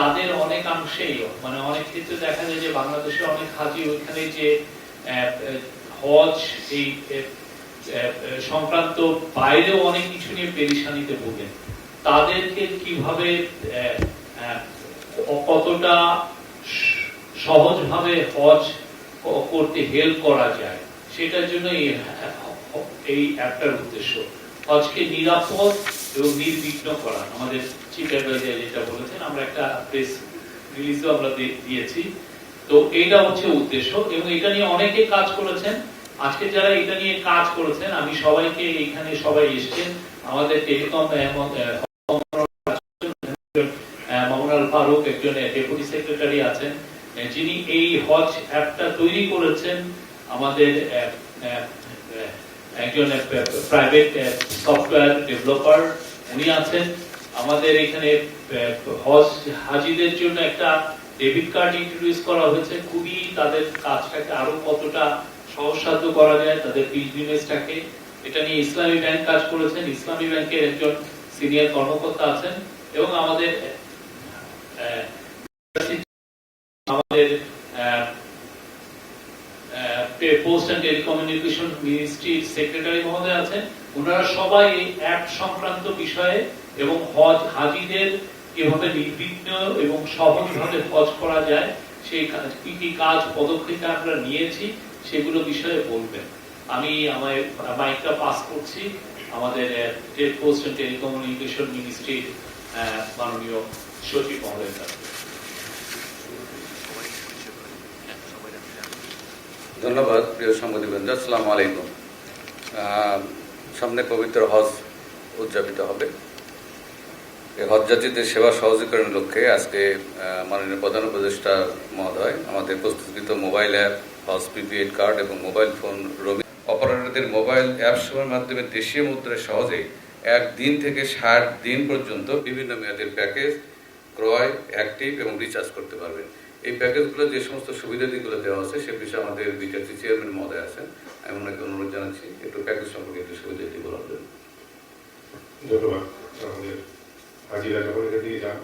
তাদের অনেকাংশেই মানে অনেক ক্ষেত্রে দেখা যায় যে বাংলাদেশের অনেক হাজি ওইখানে যে হজ, এই সংক্রান্ত বাইরেও অনেক কিছু নিয়ে পেরিসানিতে ভোগেন। তাদেরকে কীভাবে কতটা সহজভাবে হজ করতে হেল্প করা যায়, সেটার জন্য এই অ্যাপটার উদ্দেশ্য। হজকে নিরাপদ এবং নির্বিঘ্ন করা। আমাদের চিফ অ্যাডভাইজার যেটা বলেছেন, আমরা একটা প্রেস রিলিজও আমরা দিয়েছি। তো এইটা হচ্ছে উদ্দেশ্য এবং এটা নিয়ে অনেকে কাজ করেছেন। আজকে যারা এটা নিয়ে কাজ করেছেন, আমি সবাইকে এখানে সবাই এসছেন। আমাদের টেলিকম মামুনাল ফারুক একজন ডেপুটি সেক্রেটারি আছেন। যিনি এই হজ অ্যাপটা তৈরি করেছেন। আমাদের একজন প্রাইভেট সফটওয়্যার ডেভেলপার উনি আছেন। আমাদের এখানে হজ হাজিদের জন্য একটা ডেবিট কার্ড ইন্ট্রোডিউস করা হয়েছে। খুবই তাদের কাজটাকে আরও কতটা সহজসাধ্য করা যায়, তাদের বিজনেসটাকে এটা নিয়ে ইসলামী ব্যাংক কাজ করেছেন। ইসলামী ব্যাংকের একজন সিনিয়র কর্মকর্তা আছেন এবং আমাদের আমাদের পোস্ট নিয়েছি, সেগুলো বিষয়ে বলবেন। আমি আমার মাইকটা পাস করছি। আমাদের পোস্ট অ্যান্ড টেলিকমিউনিকেশন মিনিস্ট্রির মাননীয় সচিব মহোদয়ের কাছে। ধন্যবাদ, প্রিয় সাংবাদিকবৃন্দ, আসসালামু আলাইকুম। সামনে পবিত্র হজ উদযাপিত হবে। এই হজযাত্রীদের সেবা সহজীকরণের লক্ষ্যে আজকে মাননীয় প্রধান উপদেষ্টা মহোদয় আমাদের প্রস্তুতকৃত মোবাইল অ্যাপ, হজ প্রিপেড কার্ড এবং মোবাইল ফোন রবি অপারেটরদের মোবাইল অ্যাপ সেবার মাধ্যমে দেশীয় মুদ্রায় সহজে এক দিন থেকে ষাট দিন পর্যন্ত বিভিন্ন মেয়াদের প্যাকেজ ক্রয়, অ্যাক্টিভ এবং রিচার্জ করতে পারবেন। এই প্যাকেজগুলো যে সমস্ত সুবিধাদিগুলো দেওয়া আছে, সে বিষয়ে আমাদের বিকাশী চেয়ারম্যান মহোদয় আছেন। আমি ওনাকে অনুরোধ জানাচ্ছি, একটু প্যাকেজ সম্পর্কে একটু সুবিধাটি বলার জন্য। ধন্যবাদ। আমাদের হাজিরা যখন থেকে যান,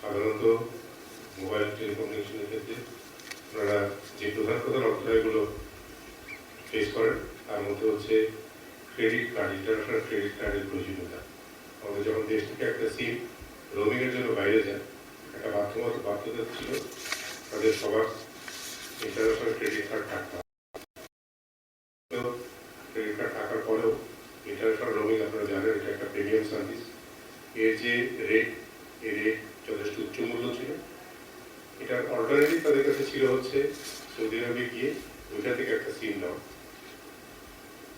সাধারণত মোবাইল টেলিকমিউনিকেশনের ক্ষেত্রে ওনারা যে প্রধান প্রধান অধ্যায়গুলো ফেস করেন, তার মধ্যে হচ্ছে ক্রেডিট কার্ড ইন্টারন্যাশনাল ক্রেডিট কার্ডের প্রয়োজনীয়তা। আমাদের যখন দেশ থেকে একটা সিম রোমিং এর জন্য বাইরে যায়, একটা বাধ্যগত বাধ্যতা ছিল তাদের সবার ইন্টারন্যাশনাল ক্রেডিট কার্ড থাকতে। হবে ক্রেডিট কার্ড থাকার পরেও ইন্টারন্যাশনাল রোমিং আপনারা জানেন, এটা একটা প্রিমিয়াম সার্ভিস এর যে রেট এই রেট যথেষ্ট উচ্চ মূল্য ছিল। এটার অল্টারনেটিভ তাদের কাছে ছিল হচ্ছে সৌদি আরবে গিয়ে ওইটা থেকে একটা সিম দাও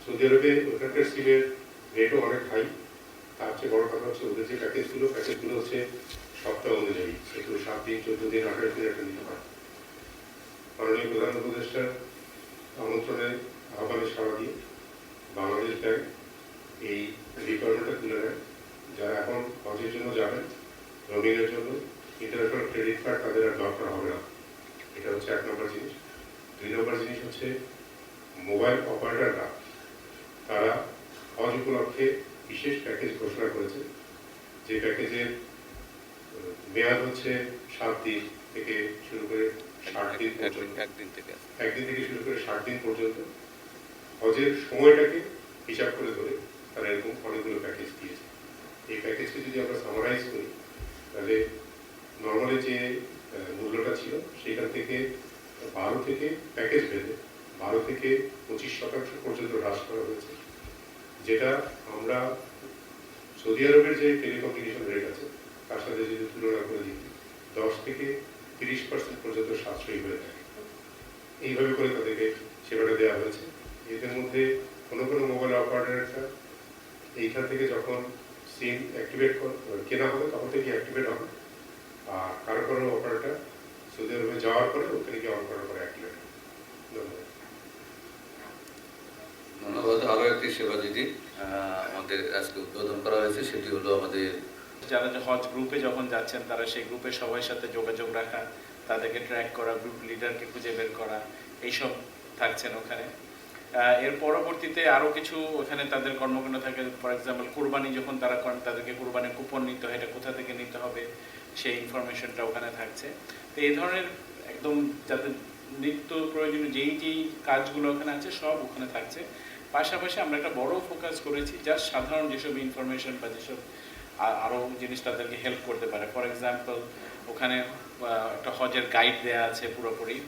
সৌদি আরবে ওখানকার সিমের রেটও অনেক হাই তার চেয়ে বড় কথা হচ্ছে ওদের যে প্যাকেজগুলো প্যাকেজগুলো হচ্ছে সপ্তাহ অনুযায়ী সেগুলো সাত দিন, চোদ্দ দিন, আঠারো দিন একটা নিতে পারে। মাননীয় প্রধান উপদেষ্টার আমন্ত্রণে আহ্বানে সাড়া দিয়ে বাংলাদেশ ব্যাংক এই রিকোয়ারমেন্টটা তুলে নেয়। যারা এখন হজের জন্য যাবেন রোমিংয়ের জন্য ইন্টারন্যাশনাল ক্রেডিট কার্ড তাদের আর দরকার হবে না। এটা হচ্ছে এক নম্বর জিনিস। দুই নম্বর জিনিস হচ্ছে মোবাইল অপারেটররা, তারা হজ উপলক্ষে বিশেষ প্যাকেজ ঘোষণা করেছে। যে প্যাকেজের মেয়াদ হচ্ছে সাত দিন থেকে শুরু করে ষাট দিন পর্যন্ত। একদিন থেকে একদিন থেকে শুরু করে ষাট দিন পর্যন্ত হজের সময়টাকে হিসাব করে ধরে তারা এরকম অনেকগুলো প্যাকেজ দিয়েছে। এই প্যাকেজকে যদি আমরা সামারাইজ করি তাহলে নর্মালি যে মূল্যটা ছিল সেখান থেকে বারো থেকে প্যাকেজ ভেদে বারো থেকে পঁচিশ শতাংশ পর্যন্ত হ্রাস করা হয়েছে। যেটা আমরা সৌদি আরবের যে টেলিকমিউনিকেশন রেট আছে তার সাথে যদি তুলনা করে দিই দশ থেকে তিরিশ পার্সেন্ট পর্যন্ত সাশ্রয়ী হয়ে থাকে। এইভাবে করে তাদেরকে সেবাটা দেওয়া হয়েছে। এদের মধ্যে কোনো কোনো মোবাইল অপারেটরটা এইখান থেকে যখন সিম অ্যাক্টিভেট কেনা হবে, তখন থেকে অ্যাক্টিভেট হবে। আর কারও কারও অপারেটর সৌদি আরবে যাওয়ার পরে ওখানে গিয়ে অন করার পরে অ্যাক্টিভেট ধন্যবাদ। ধন্যবাদ। আরও একটি সেবা যেটি আমাদের আজকে উদ্বোধন করা হয়েছে, সেটি হলো আমাদের যারা যে হজ গ্রুপে যখন যাচ্ছেন, তারা সেই গ্রুপের সবার সাথে যোগাযোগ রাখা, তাদেরকে ট্র্যাক করা গ্রুপ লিডারকে খুঁজে বের করা, এইসব থাকছেন ওখানে। এর পরবর্তীতে আরও কিছু ওখানে তাদের কর্মকাণ্ড থাকে ফর এক্সাম্পল কোরবানি যখন তারা করেন তাদেরকে কোরবানির কুপন নিতে হয়, এটা কোথা থেকে নিতে হবে, সেই ইনফরমেশনটা ওখানে থাকছে। তো এই ধরনের একদম যাদের নিত্য প্রয়োজনীয় যেই যেই কাজগুলো ওখানে আছে, সব ওখানে থাকছে। পাশাপাশি আমরা একটা বড় ফোকাস করেছি জাস্ট সাধারণ যেসব ইনফরমেশন বা যেসব আ- আরও জিনিস তাদেরকে হেল্প করতে পারে। ফর এক্সাম্পল ওখানে একটা হজের গাইড দেয়া আছে পুরোপুরি।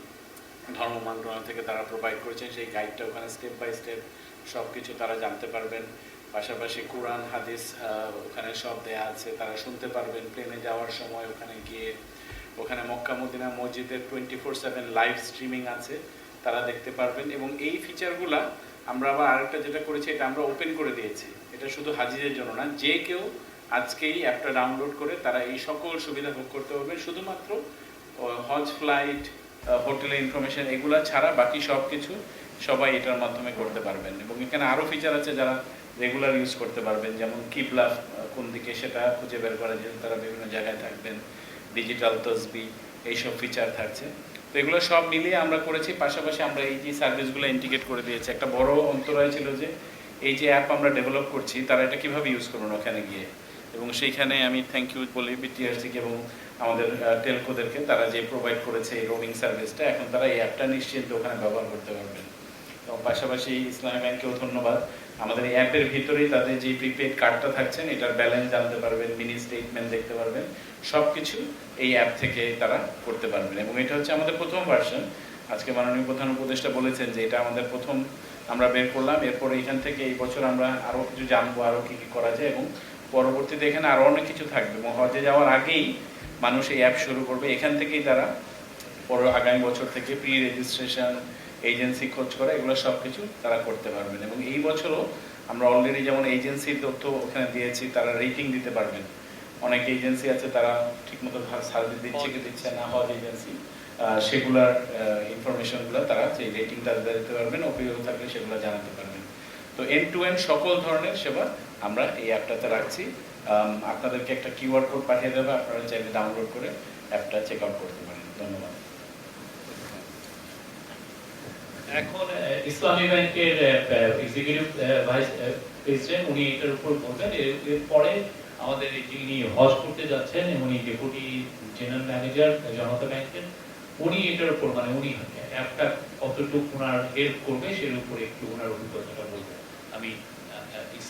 ধর্ম মন্ত্রণালয় থেকে তারা প্রোভাইড করেছেন। সেই গাইডটা ওখানে স্টেপ বাই স্টেপ সব কিছু তারা জানতে পারবেন। পাশাপাশি কোরআন, হাদিস ওখানে সব দেয়া আছে। তারা শুনতে পারবেন প্লেনে যাওয়ার সময় ওখানে গিয়ে। ওখানে মক্কা, মদিনা মসজিদের twenty four seven live streaming আছে। তারা দেখতে পারবেন। এবং এই ফিচারগুলা আমরা আবার আরেকটা যেটা করেছি, এটা আমরা ওপেন করে দিয়েছি। এটা শুধু হাজিদের জন্য না, যে কেউ আজকেই অ্যাপটা ডাউনলোড করে তারা এই সকল সুবিধা ভোগ করতে পারবে। শুধুমাত্র হজ ফ্লাইট হোটেলের ইনফরমেশন এগুলা ছাড়া বাকি সব কিছু সবাই এটার মাধ্যমে করতে পারবেন। এবং এখানে আরও ফিচার আছে যারা রেগুলার ইউজ করতে পারবেন, যেমন কিবলা কোন দিকে সেটা খুঁজে বের করা যেহেতু তারা বিভিন্ন জায়গায় থাকবেন। ডিজিটাল তসবি এইসব ফিচার থাকছে। তো এগুলো সব মিলিয়ে আমরা করেছি, পাশাপাশি আমরা এই যে সার্ভিসগুলো ইন্টিগ্রেট করে দিয়েছি। একটা বড় অন্তরায় ছিল যে, এই যে অ্যাপ আমরা ডেভেলপ করছি, তারা এটা কীভাবে ইউজ করুন ওখানে গিয়ে? এবং সেইখানে আমি থ্যাংক ইউ বলি বিটিআরসিকে এবং আমাদের টেলকোদেরকে তারা যে প্রোভাইড করেছে এই রোমিং সার্ভিসটা এখন তারা এই অ্যাপটা নিশ্চিন্তে ওখানে ব্যবহার করতে পারবেন। এবং পাশাপাশি ইসলামী ব্যাংকেও ধন্যবাদ। আমাদের এই অ্যাপের ভিতরেই তাদের যে প্রিপেড কার্ডটা থাকছেন এটার ব্যালেন্স জানতে পারবেন মিনি স্টেটমেন্ট দেখতে পারবেন। সব কিছু এই অ্যাপ থেকে তারা করতে পারবেন। এবং এটা হচ্ছে আমাদের প্রথম ভার্সন আজকে মাননীয় প্রধান উপদেষ্টা বলেছেন যে এটা আমাদের প্রথম আমরা বের করলাম। এরপরে এখান থেকে এই বছর আমরা আরও কিছু জানব আরও কি কি করা যায়। এবং পরবর্তীতে এখানে আরও অনেক কিছু থাকবে। এবং হজে যাওয়ার আগেই মানুষ এই অ্যাপ শুরু করবে। এখান থেকেই তারা পর আগামী বছর থেকে প্রি রেজিস্ট্রেশন এজেন্সি খোঁজ করা, এগুলো সব কিছু তারা করতে পারবেন। এবং এই বছরও আমরা অলরেডি যেমন এজেন্সির তথ্য ওখানে দিয়েছি, তারা রেটিং দিতে পারবেন। অনেক এজেন্সি আছে, তারা ঠিকমতো সার্ভিস দিচ্ছে কি দিচ্ছে না, হজ এজেন্সি সেগুলার ইনফরমেশনগুলো তারা সেই রেটিংটা দিতে পারবেন, অভিযোগ থাকলে সেগুলো জানাতে পারবেন। তো এন্ড টু এন্ড সকল ধরনের সেবা আমরা এই অ্যাপটাতে রাখছি। আপনাদেরকে একটা কিউআর কোড পাঠিয়ে দেবে, আপনারা চাইলে ডাউনলোড করে অ্যাপটা চেক আউট করতে পারেন। ধন্যবাদ। এখন ইসলামী ব্যাংকের এক্সিকিউটিভ ভাইস প্রেসিডেন্ট উনি এটার উপর বলবেন। এরপরে আমাদের যিনি হজ করতে যাচ্ছেন, উনি ডেপুটি জেনারেল ম্যানেজার জনতা ব্যাংকের, উনি এটার উপর মানে উনি অ্যাপটা কতটুকু ওনার হেল্প করবে, সের উপরে একটু ওনার অভিজ্ঞতাটা বলবেন। আমি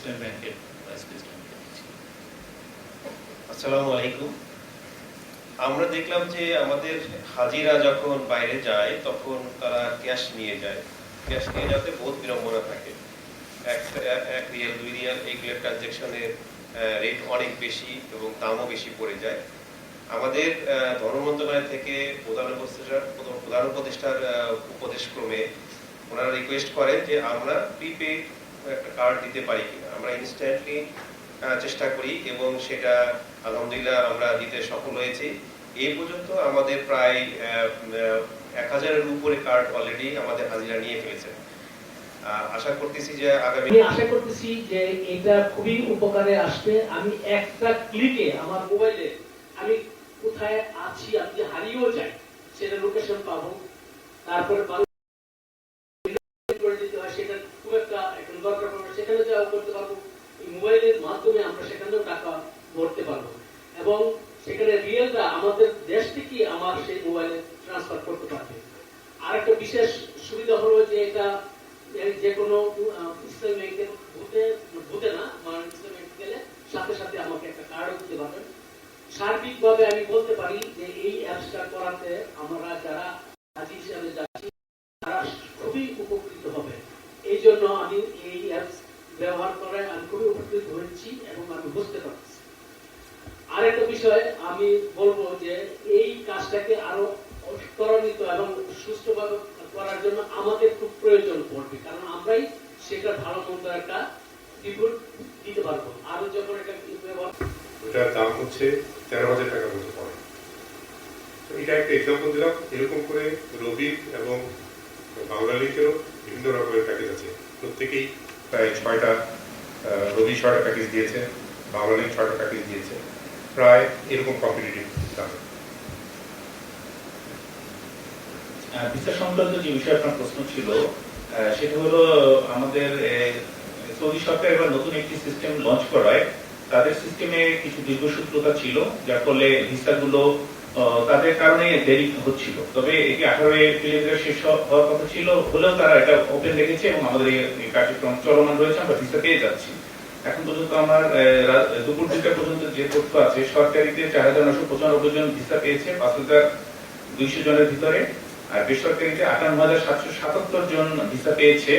ইসলাম ব্যাংকের ভাইস প্রেসিডেন্টকে দিচ্ছি আসসালামু আলাইকুম। আমরা দেখলাম যে আমাদের হাজিরা যখন বাইরে যায়, তখন তারা ক্যাশ নিয়ে যায়। ক্যাশ নিয়ে যাতে বহুত বিড়ম্বনা থাকে। এক, এক- রিয়াল, দুই রিয়াল এইগুলোর ট্রানজ্যাকশনের রেট অনেক বেশি এবং দামও বেশি পড়ে যায়। আমাদের ধর্ম মন্ত্রণালয় থেকে প্রধান উপদেষ্টা প্রধান উপদেষ্টার উপদেশক্রমে ওনারা রিকোয়েস্ট করেন যে আমরা প্রিপেড একটা কার্ড দিতে পারি কিনা। আমরা ইনস্ট্যান্টলি চেষ্টা করি এবং সেটা, আলহামদুলিল্লাহ, আমরা দিতে সফল হয়েছি। এই পর্যন্ত আমাদের প্রায় এক হাজারের উপরে কার্ড অলরেডি আমাদের হাজিরা নিয়ে ফেলেছে আশা করতেছি যে আগামী আশা করতেছি যে এটা খুবই উপকারে আসবে। আমি একটা ক্লিকে আমার মোবাইলে আমি কোথায় আছি যে হারিয়েও যাই, সেটা লোকেশন পাবো। তারপরে মানুষ করে দিতে হয় সেটা খুব একটা এখন দরকার পড়বে না, সেখানে যাওয়া করতে পারব এই মোবাইলের মাধ্যমে আমরা সেখানেও টাকা ভরতে পারব। এবং সেখানে রিয়েলটা আমাদের দেশ থেকে আমার সেই মোবাইলে ট্রান্সফার করতে পারবে। আর একটা বিশেষ সুবিধা হলো যে এটা যে কোনো সার্বিকভাবে আমি বলতে পারি যে এই অ্যাপসটা করাতে আমরা যারা হাজি হিসাবে যাচ্ছি, তারা খুবই উপকৃত হবে। এই জন্য আমি এই অ্যাপস ব্যবহার করে আমি খুবই উপকৃত হয়েছি এবং আমি বুঝতে পারছি। আরেকটা বিষয় আমি বলব যে এই কাজটাকে আরও ত্বরান্বিত এবং সুষ্ঠুভাবে করার জন্য আমাদের খুব প্রয়োজন পড়বে, কারণ আমরাই সেটা ভালো মন্দ একটা রিপোর্ট দিতে পারব। আরও যখন এটা ব্যবহার ওটার দাম হচ্ছে তেরো হাজার টাকার মতো পড়ে। এটা একটা এক্সাম্পল দিলাম, এরকম করে রবির এবং বাংলা লিঙ্কেরও বিভিন্ন রকমের প্যাকেজ আছে। প্রত্যেকেই প্রায় ছয়টা রবি ছয়টা প্যাকেজ দিয়েছে ছয়টা প্যাকেজ দিয়েছে। প্রায় এরকম কম্পিটিটিভ ভিসা সংক্রান্ত যে বিষয়ে আপনার প্রশ্ন ছিল সেটা হলো আমাদের সৌদি সরকার এবার নতুন একটি সিস্টেম লঞ্চ করায়। তাদের সিস্টেমে কিছু দীর্ঘসূত্রতা ছিল, যার ফলে ভিসাগুলো তাদের কারণে দেরি হচ্ছিল। তবে এটি আঠারো এপ্রিলে শেষ হওয়ার কথা ছিল হলেও তারা এটা ওপেন রেখেছে এবং আমাদের এই কার্যক্রম চলমান রয়েছে, আমরা ভিসা পেয়ে যাচ্ছি। এখন পর্যন্ত আমার দুপুর দুইটা পর্যন্ত যে তথ্য আছে, সরকারিতে চার হাজার নশো পঁচানব্বই জন ভিসা পেয়েছে, পাঁচ হাজার দুইশো জনের ভিতরে। আর বেসরকারিতে আটান্ন হাজার সাতশো সাতাত্তর জন ভিসা পেয়েছে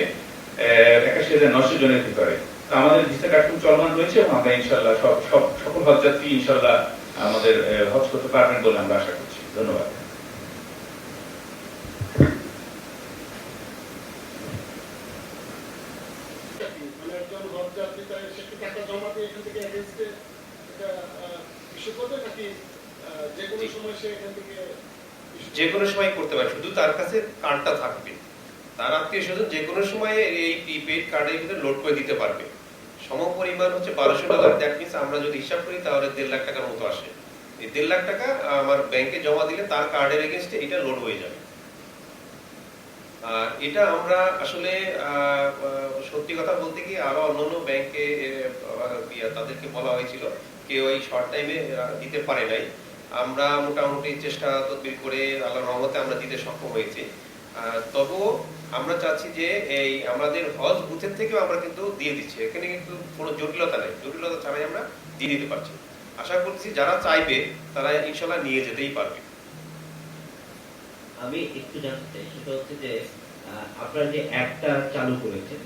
একাশি হাজার নশো জনের ভিতরে। তো আমাদের ভিসা কার্যক্রম চলমান রয়েছে এবং আমরা ইনশাল্লাহ সব সব সকল হজযাত্রী ইনশাল্লাহ আমাদের হজ করতে পারবেন বলে আমরা আশা করছি। ধন্যবাদ। মানে যে কোনো সময় করতে পারে শুধু তার কাছে কার্ডটা থাকবে। তার আত্মীয় স্বজন যে কোনো সময় এই প্রিপেড কার্ডের ভিতরে লোড করে দিতে পারবে। সম পরিমাণ হচ্ছে বারোশো ডলার দ্যাট মিনস আমরা যদি হিসাব করি তাহলে দেড় লাখ টাকার মতো আসে। এই দেড় লাখ টাকা আমার ব্যাংকে জমা দিলে তার কার্ডের এগেনস্টে এটা লোড হয়ে যাবে। এটা আমরা আসলে সত্যি কথা বলতে কি আরও অন্যান্য ব্যাংকে তাদেরকে বলা হয়েছিল, কেউ এই শর্ট টাইমে দিতে পারে নাই। আমরা মোটামুটি চেষ্টা তদবির করে আল্লাহ রহমতে আমরা দিতে সক্ষম হয়েছি। তবুও আমরা চাচ্ছি যে এই আমাদের হজ বুথের থেকেও আমরা কিন্তু দিয়ে দিচ্ছি। এখানে কিন্তু কোনো জটিলতা নেই। জটিলতা ছাড়াই আমরা দিয়ে দিতে পারছি। আশা করছি যারা চাইবে, তারা ইনশাল্লাহ নিয়ে যেতেই পারবে। আমি একটু জানতে চাই, সেটা হচ্ছে যে আপনারা যে অ্যাপটা চালু করেছেন